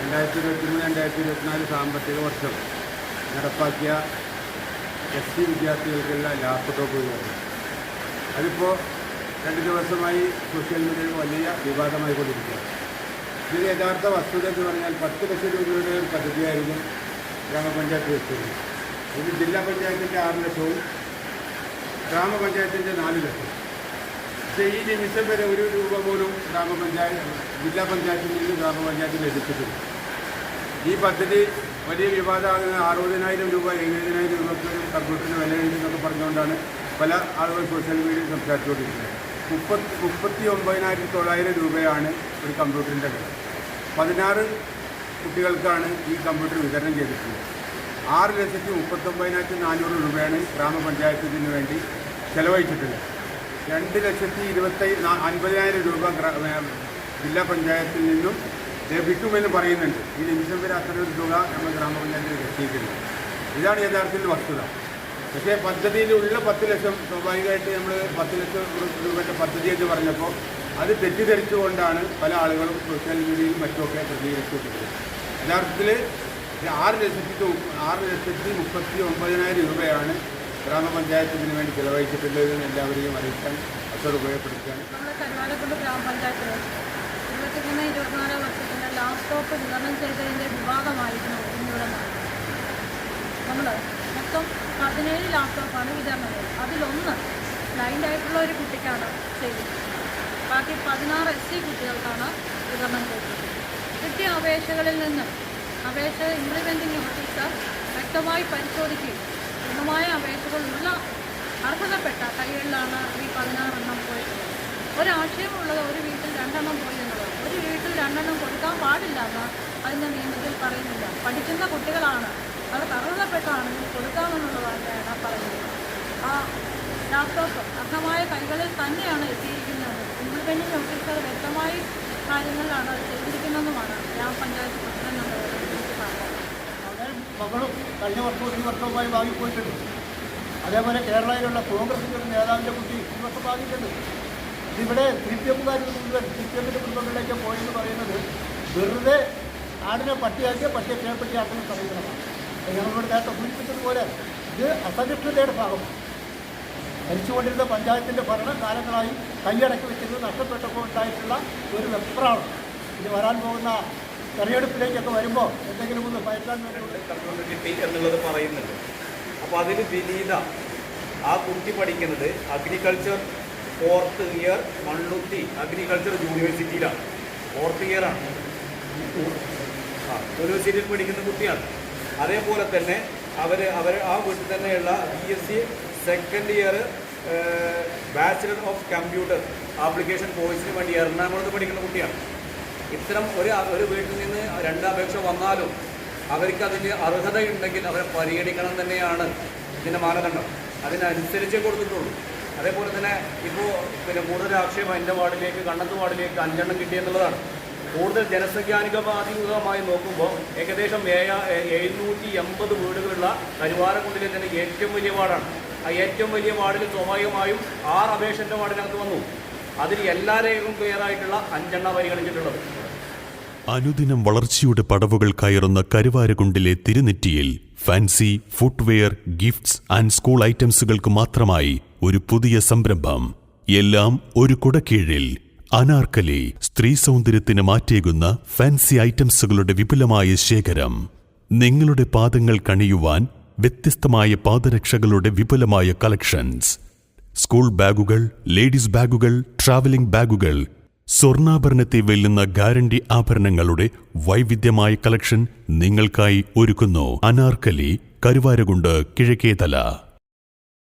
രണ്ടായിരത്തി ഇരുപത്തി മൂന്ന് രണ്ടായിരത്തി ഇരുപത്തിനാല് സാമ്പത്തിക വർഷം നടപ്പാക്കിയ എസ് സി വിദ്യാർത്ഥികൾക്കുള്ള ലാപ്ടോപ്പ് വിതരണം അതിപ്പോൾ രണ്ട് ദിവസമായി സോഷ്യൽ മീഡിയയിൽ വലിയ വിവാദമായി കൊണ്ടിരിക്കുകയാണ് ഇതിന് യഥാർത്ഥ വസ്തുത എന്ന് പറഞ്ഞാൽ പത്ത് ലക്ഷം രൂപയുടെ ഒരു പദ്ധതിയായിരുന്നു ഗ്രാമപഞ്ചായത്ത് വെച്ചത്. ഇത് ജില്ലാ പഞ്ചായത്തിന്റെ ആറ് ലക്ഷവും ഗ്രാമപഞ്ചായത്തിന്റെ നാല് ലക്ഷം പക്ഷേ ഈ നിമിഷം വരെ ഒരു രൂപ പോലും ഗ്രാമപഞ്ചായത്ത് ജില്ലാ പഞ്ചായത്തിൽ നിന്ന് ഗ്രാമപഞ്ചായത്തിൽ ലഭിച്ചിട്ടില്ല. ഈ പദ്ധതി വലിയ വിവാദമാകുന്ന അറുപതിനായിരം രൂപ എഴുപതിനായിരം രൂപയ്ക്ക് ഒരു കമ്പ്യൂട്ടറിന് വില എന്നൊക്കെ പറഞ്ഞുകൊണ്ടാണ് പല ആളുകൾ സോഷ്യൽ മീഡിയയിൽ സംസാരിച്ചുകൊണ്ടിരിക്കുന്നത് മുപ്പത്തി മുപ്പത്തി ഒമ്പതിനായിരത്തി തൊള്ളായിരം രൂപയാണ് ഒരു കമ്പ്യൂട്ടറിന്റെ വില. പതിനാറ് കുട്ടികൾക്കാണ് ഈ കമ്പ്യൂട്ടർ വിതരണം ചെയ്തിട്ടുള്ളത്. ആറ് ലക്ഷത്തി മുപ്പത്തൊമ്പതിനായിരത്തി നാനൂറ് രൂപയാണ് ഗ്രാമപഞ്ചായത്തിന് വേണ്ടി ചെലവഴിച്ചിട്ടുള്ളത്. രണ്ട് ലക്ഷത്തി ഇരുപത്തി അൻപതിനായിരം രൂപ ജില്ലാ പഞ്ചായത്തിൽ നിന്നും ലഭിക്കുമെന്ന് പറയുന്നുണ്ട്. ഈ നിമിഷം വരെ അത്ര ഒരു തുക നമ്മൾ ഗ്രാമപഞ്ചായത്തിൽ എത്തിയിട്ടില്ല. ഇതാണ് യഥാർത്ഥത്തിൽ വസ്തുത. പക്ഷേ പദ്ധതിയിലുള്ള പത്ത് ലക്ഷം സ്വാഭാവികമായിട്ട് നമ്മൾ പത്ത് ലക്ഷം രൂപയുടെ പദ്ധതി എന്ന് പറഞ്ഞപ്പോൾ അത് തെറ്റിദ്ധരിച്ചുകൊണ്ടാണ് പല ആളുകളും സോഷ്യൽ മീഡിയയിൽ മറ്റുമൊക്കെ പ്രതികരിച്ചിട്ടുള്ളത്. യഥാർത്ഥത്തിൽ ആറ് ലക്ഷത്തി ആറ് ലക്ഷത്തി മുപ്പത്തി ഒമ്പതിനായിരം രൂപയാണ് ഗ്രാമപഞ്ചായത്തിന് വേണ്ടി ചിലവഴിച്ചിട്ടുള്ളത് എന്ന് എല്ലാവരെയും അറിയിക്കാൻ അത്ര ഉപയോഗപ്പെടുത്തുകയാണ്. നമ്മുടെ കരുവാരക്കുണ്ട് ഗ്രാമപഞ്ചായത്തിൽ ഇരുപത്തിമൂന്ന് വർഷത്തിന്റെ ലാപ്ടോപ്പ് വിതരണം ചെയ്തതിന്റെ വിവാദമായിരുന്നു ഇന്നിവിടെ നമ്മൾ മൊത്തം പതിനേഴ് ലാപ്ടോപ്പാണ് വിതരണം ചെയ്തത്. അതിലൊന്ന് ബ്ലൈൻഡ് ആയിട്ടുള്ള ഒരു കുട്ടിക്കാണ് ചെയ്തത് ബാക്കി പതിനാറ് എസ് സി കുട്ടികൾക്കാണ് വിതരണം ചെയ്തത്. കിട്ടിയ അപേക്ഷകളിൽ നിന്ന് അപേക്ഷ ഇംപ്ലിമെന്റിംഗ് ഓഫീസർ വ്യക്തമായി പരിശോധിക്കുകയും പൂർണമായ അപേക്ഷകളുള്ള അർഹതപ്പെട്ട കൈകളിലാണ് ഈ പതിനാറെണ്ണം പോയത് ഒരാശയമുള്ളത് ഒരു വീട്ടിൽ രണ്ടെണ്ണം പോയി ഒരു വീട്ടിൽ രണ്ടെണ്ണം കൊടുക്കാൻ പാടില്ല എന്ന് അതിന്റെ നിയമത്തിൽ പറയുന്നില്ല. പഠിക്കുന്ന കുട്ടികളാണ്. അവർക്ക് അർഹതപ്പെട്ടാണെങ്കിൽ കൊടുക്കാമെന്നുള്ളതാണ് പറയുന്നത്. ആ ലാപ്ടോപ്പ് അർഹമായ കൈകളിൽ തന്നെയാണ് എത്തിയിരിക്കുന്നത്. ഇംപ്ലിമെന്റിംഗ് ഓഫീസർ വ്യക്തമായി കാര്യങ്ങളിലാണ് അത് ചെയ്തിരിക്കുന്നതെന്നുമാണ് ഗ്രാമപഞ്ചായത്ത് പ്രസിഡന്റ് എനിക്ക് മകളും കഴിഞ്ഞ വർഷവും ഈ വർഷവുമായി വാങ്ങിപ്പോയിട്ടുണ്ട്. അതേപോലെ കേരളയിലുള്ള കോൺഗ്രസിന്റെ ഒരു നേതാവിന്റെ കുട്ടി ഈ വർഷം വാങ്ങിയിട്ടുണ്ട് ഇതിവിടെ സി പി എമ്മുകാർ മുഴുവൻ സി പി എമ്മിന്റെ കുടുംബങ്ങളിലേക്ക് പോയെന്ന് പറയുന്നത് വെറുതെ ആടിനെ പട്ടിയാക്കിയ പട്ടിയെ കേൾപ്പട്ടിയാക്കുന്ന സമീപനമാണ്. ഞങ്ങളിവിടെ നേരത്തെ സൂചിപ്പിച്ചതുപോലെ ഇത് അസഹിഷ്ണുതയുടെ ഭാഗമാണ്. ഭരിച്ചുകൊണ്ടിരുന്ന പഞ്ചായത്തിന്റെ ഭരണം കാലങ്ങളായി കൈയടക്കി വെച്ചിരുന്നത് നഷ്ടപ്പെട്ടപ്പോൾ ഉണ്ടായിട്ടുള്ള ഒരു വെപ്രാണ് ഇത് വരാൻ പോകുന്ന തെരഞ്ഞെടുപ്പിലേക്കൊക്കെ വരുമ്പോൾ എന്തെങ്കിലും ഒന്ന് കമ്പ്യൂട്ടർ കിട്ടി എന്നുള്ളത് പറയുന്നുണ്ട്. അപ്പോൾ അതിന് വിനീത ആ കുട്ടി പഠിക്കുന്നത് agriculture fourth year Mannuthy agriculture യൂണിവേഴ്സിറ്റിയിലാണ് fourth ഇയറാണ് ആ യൂണിവേഴ്സിറ്റിയിൽ പഠിക്കുന്ന കുട്ടിയാണ്. അതേപോലെ തന്നെ അവർ അവർ ആ വീട്ടിൽ തന്നെയുള്ള B S C second year bachelor of computer application കോഴ്സിന് വേണ്ടി എറണാകുളത്ത് പഠിക്കുന്ന കുട്ടിയാണ്. ഇത്തരം ഒരു ഒരു വീട്ടിൽ നിന്ന് രണ്ട് അപേക്ഷ വന്നാലും അവർക്ക് അതിന് അർഹതയുണ്ടെങ്കിൽ അവരെ പരിഗണിക്കണം തന്നെയാണ് ഇതിന്റെ മാനദണ്ഡം. അതിനനുസരിച്ചേ കൊടുത്തിട്ടുള്ളൂ. അതേപോലെ തന്നെ ഇപ്പോൾ പിന്നെ കൂടുതൽ ആക്ഷേപം എന്റെ വാർഡിലേക്ക് കണ്ണത്ത് വാർഡിലേക്ക് അഞ്ചെണ്ണം കിട്ടിയെന്നുള്ളതാണ് കൂടുതൽ ജനസംഖ്യാനുഗമാധികമായി നോക്കുമ്പോൾ ഏകദേശം ഏഴ എഴുന്നൂറ്റി എൺപത് വീടുകളുള്ള കരുവാരക്കുണ്ടിലെ തന്നെ ഏറ്റവും വലിയ വാർഡാണ്. ആ ഏറ്റവും വലിയ വാർഡിൽ സ്വാഭാവികമായും ആറ് അപേക്ഷന്റെ വാർഡിനകത്ത് വന്നു. അതിൽ എല്ലാ രേഖകളും ക്ലിയർ ആയിട്ടുള്ള അഞ്ചെണ്ണ പരിഗണിച്ചിട്ടുള്ളത്. അനുദിനം വളർച്ചയുടെ പടവുകൾ കയറുന്ന കരുവാരകുണ്ടിലെ തിരുനെറ്റിയിൽ fancy footwear gifts and school ഐറ്റംസുകൾക്ക് മാത്രമായി ഒരു പുതിയ സംരംഭം. എല്ലാം ഒരു കുടക്കീഴിൽ. അനാർക്കലി സ്ത്രീ സൗന്ദര്യത്തിന് മാറ്റേകുന്ന ഫാൻസി ഐറ്റംസുകളുടെ വിപുലമായ ശേഖരം. നിങ്ങളുടെ പാദങ്ങൾ കണിയുവാൻ വ്യത്യസ്തമായ പാദരക്ഷകളുടെ വിപുലമായ കളക്ഷൻസ്. സ്കൂൾ ബാഗുകൾ ലേഡീസ് ബാഗുകൾ ട്രാവലിംഗ് ബാഗുകൾ. സ്വർണാഭരണത്തെ വെല്ലുന്ന ഗ്യാരണ്ടി ആഭരണങ്ങളുടെ വൈവിധ്യമായ കളക്ഷൻ നിങ്ങൾക്കായി ഒരുക്കുന്നു. അനാർക്കലി കരുവാരകുണ്ട് കിഴക്കേതല.